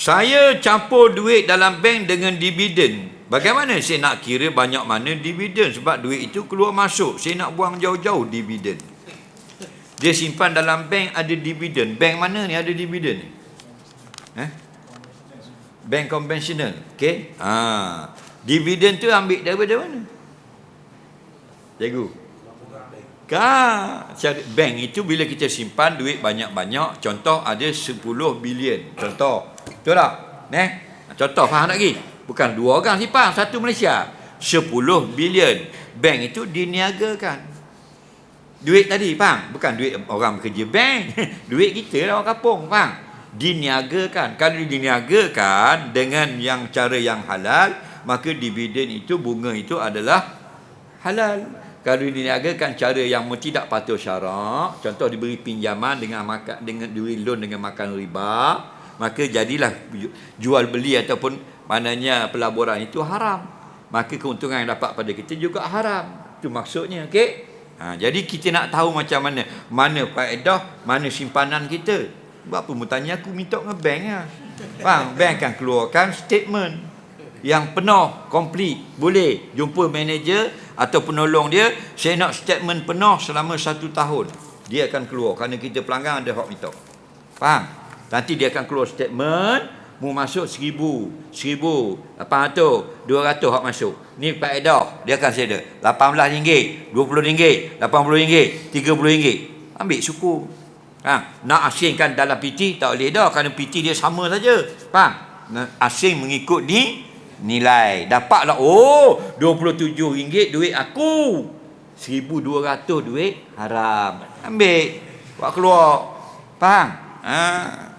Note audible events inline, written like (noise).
Saya campur duit dalam bank dengan dividen. Bagaimana saya nak kira banyak mana dividen sebab duit itu keluar masuk. Saya nak buang jauh-jauh dividen. Dia simpan dalam bank ada dividen. Bank mana ni ada dividen ni? Eh? Bank konvensional. Okey? Ha. Dividen tu ambil daripada mana? Cikgu. Kan, bank itu bila kita simpan duit banyak-banyak, contoh ada 10 bilion. Contoh. Betul tak? Eh? Contoh faham lagi? Bukan dua orang simpan, satu Malaysia. 10 bilion. Bank itu diniagakan. Duit tadi, faham? Bukan duit orang bekerja bank. (laughs) duit kita lah orang kampung, faham? Diniagakan. Kalau diniagakan dengan yang cara yang halal, maka dividen itu, bunga itu adalah halal. Kalau diniagakan cara yang tidak patuh syarak, contoh diberi pinjaman dengan makan dengan diberi loan dengan makan riba, maka jadilah jual beli ataupun maknanya pelaburan itu haram. Maka keuntungan yang dapat pada kita juga haram. Itu maksudnya, okey? Ha, jadi kita nak tahu macam mana mana faedah, mana simpanan kita. Sebab apa mu tanya aku minta dengan bank lah. Bang, bank akan keluarkan statement yang penuh, complete. Boleh jumpa manager atau penolong dia, saya nak statement penuh selama satu tahun. Dia akan keluar kerana kita pelanggan ada hak minta. Faham? Nanti dia akan keluar statement, mu masuk seribu, seribu, lapan ratus, dua ratus hak masuk. Ni faedah, dia akan saya Lapan belas ringgit, dua puluh ringgit, lapan puluh ringgit, tiga puluh ringgit. Ambil syukur. Ha, nak asingkan dalam PT tak boleh dah kerana PT dia sama saja. Faham? Asing mengikut ni nilai. Dapatlah oh RM27 duit aku. 1200 duit haram. Ambil. Buat keluar. Faham? Ha.